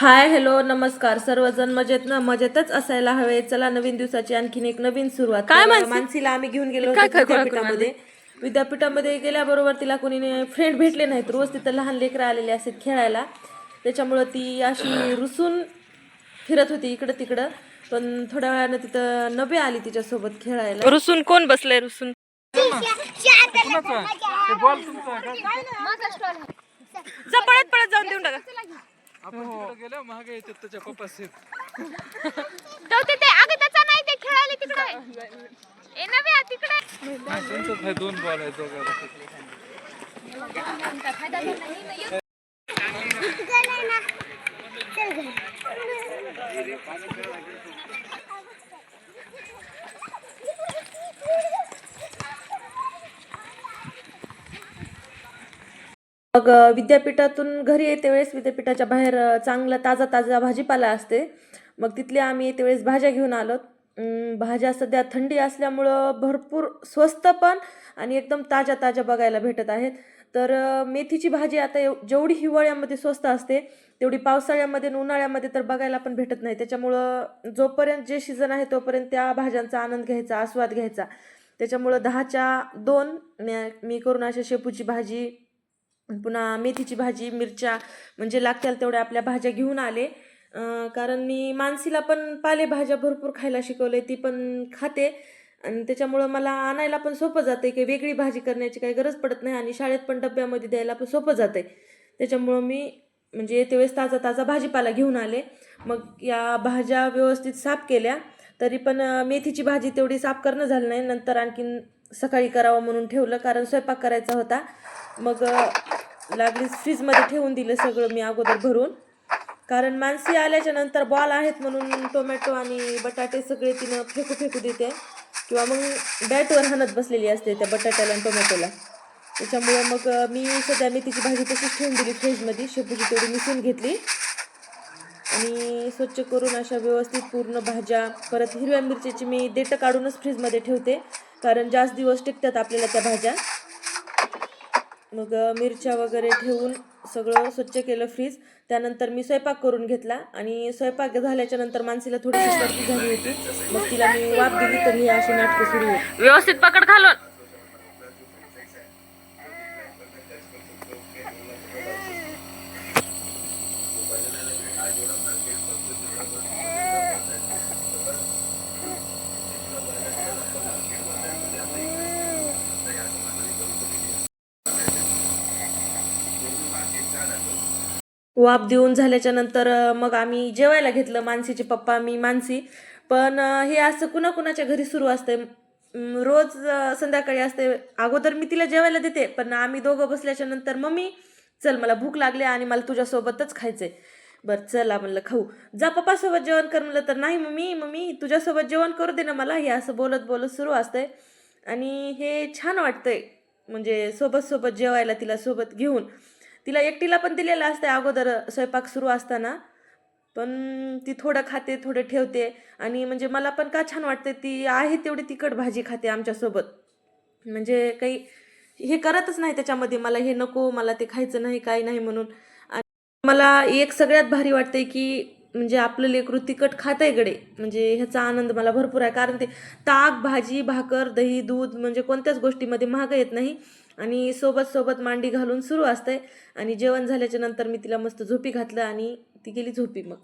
Hi hello नमस्कार. सर्वजण मजेत ना? मजेतच असायला हवे. चला नवीन दिवसाची आणखीन एक नवीन सुरुवात. काय? मानसीला आम्ही घेऊन गेलो विद्यापीठामध्ये. विद्यापीठामध्ये गेल्याबरोबर तिला कोणी फ्रेंड भेटले नाहीत. रोज तिथं लहान लेकरं आलेले असतात खेळायला. त्याच्यामुळं ती अशी रुसून फिरत होती इकडं तिकडं. पण थोड्या वेळानं तिथं नबे आली तिच्यासोबत खेळायला. रुसून कोण बसलंय रुसून? पळत पळत जाऊन देऊन टाका. आपण तिकडे गेल्या मागे येतात त्याच्या पप्पाशी तो तिथे अगं त्याचा नाही ते खेळायला तिकडे. ए नव्हे तिकडे. नाही त्यांच्यात आहे दोन बॉल आहेत दोघांना मग विद्यापीठातून घरी येते वेळेस विद्यापीठाच्या बाहेर चांगला ताजा ताजा भाजीपाला असते. मग तिथले आम्ही येते वेळेस भाज्या घेऊन आलो. भाज्या सध्या थंडी असल्यामुळं भरपूर स्वस्त पण आणि एकदम ताज्या ताज्या बघायला भेटत आहेत. तर मेथीची भाजी आता एव- जेवढी हिवाळ्यामध्ये स्वस्त असते तेवढी पावसाळ्यामध्ये आणि उन्हाळ्यामध्ये तर बघायला पण भेटत नाही. त्याच्यामुळं जोपर्यंत जे सीझन आहे तोपर्यंत त्या भाज्यांचा आनंद घ्यायचा आस्वाद घ्यायचा. त्याच्यामुळं दहाच्या दोन मी करून अशा शेपूची भाजी पुन्हा मेथीची भाजी मिरच्या म्हणजे लागतील तेवढ्या आपल्या भाज्या घेऊन आले. कारण मी मानसीला पण पालेभाज्या भरपूर खायला शिकवले ती पण खाते. आणि त्याच्यामुळं मला आणायला पण सोपं जातं आहे की वेगळी भाजी करण्याची काही गरज पडत नाही आणि शाळेत पण डब्यामध्ये द्यायला पण सोपं जाते त्याच्यामुळं मी म्हणजे येते वेळेस ताजा ताजा भाजीपाला घेऊन आले. मग या भाज्या व्यवस्थित साफ केल्या. तरी पण मेथीची भाजी तेवढी साफ करणं झालं नाही. नंतर आणखीन सकाळी करावं म्हणून ठेवलं कारण स्वयंपाक करायचा होता. मग लागलीच फ्रीजमध्ये ठेवून दिलं सगळं मी अगोदर भरून. कारण मानसी आल्याच्यानंतर बॉल आहेत म्हणून टोमॅटो आणि बटाटे सगळे तिनं फेकू फेकू देते. किंवा मग बॅटवर हाणत बसलेली असते त्या बटाट्याला आणि टोमॅटोला त्याच्यामुळं मग मी सध्या मेथीची भाजी तशीच ठेवून दिली फ्रीजमध्ये शेपूची तेवढी मिसळून घेतली. आणि स्वच्छ करून अशा व्यवस्थित पूर्ण भाज्या परत हिरव्या मिरच्याची मी देठं काढूनच फ्रीजमध्ये ठेवते. कारण जास्त दिवस टिकतात आपल्याला त्या भाज्या. मग मिरच्या वगैरे ठेवून सगळं स्वच्छ केलं फ्रीज त्यानंतर मी स्वयंपाक करून घेतला आणि स्वयंपाक झाल्याच्यानंतर मानसीला थोडीशी सर्दी झाली होती. मग तिला मी वाप दिली तर ही अशी नाटकं सुरू होती. व्यवस्थित पकड घालून वाफ देऊन झाल्याच्यानंतर मग आम्ही जेवायला घेतलं मानसीचे पप्पा मी मानसी. पण हे असं कुणाकुणाच्या घरी सुरू असते रोज संध्याकाळी असते अगोदर मी तिला जेवायला देते पण आम्ही दोघं बसल्याच्या नंतर मम्मी चल मला भूक लागली आणि मला तुझ्यासोबतच खायचंय. बरं चला म्हणलं खाऊ. जा पप्पासोबत जेवण कर म्हणलं तर नाही मम्मी मम्मी तुझ्यासोबत जेवण करू दे ना मला. हे असं बोलत बोलत सुरू असतंय. आणि हे छान वाटतंय. म्हणजे सोबत सोबत जेवायला तिला सोबत घेऊन. तिला एकटीला पण दिलेलं असतं अगोदर स्वयंपाक सुरू असताना. पण ती थोडं खाते थोडं ठेवते. आणि म्हणजे मला पण का छान वाटते ती आहे तेवढी तिखट भाजी खाते आमच्यासोबत. म्हणजे काही हे करतच नाही त्याच्यामध्ये मला हे नको मला ते खायचं नाही काही नाही म्हणून. आणि मला एक सगळ्यात भारी वाटते की म्हणजे आपलं लेकरू तिखट खातंय गडे. म्हणजे ह्याचा आनंद मला भरपूर आहे. कारण ते ताक भाजी भाकर दही दूध म्हणजे कोणत्याच गोष्टीमध्ये महाग येत नाही. आणि सोबत सोबत मांडी घालून सुरू असते आणि जेवण झाल्याच्यानंतर मी तिला मस्त झोपी घातलं आणि ती गेली झोपी मग.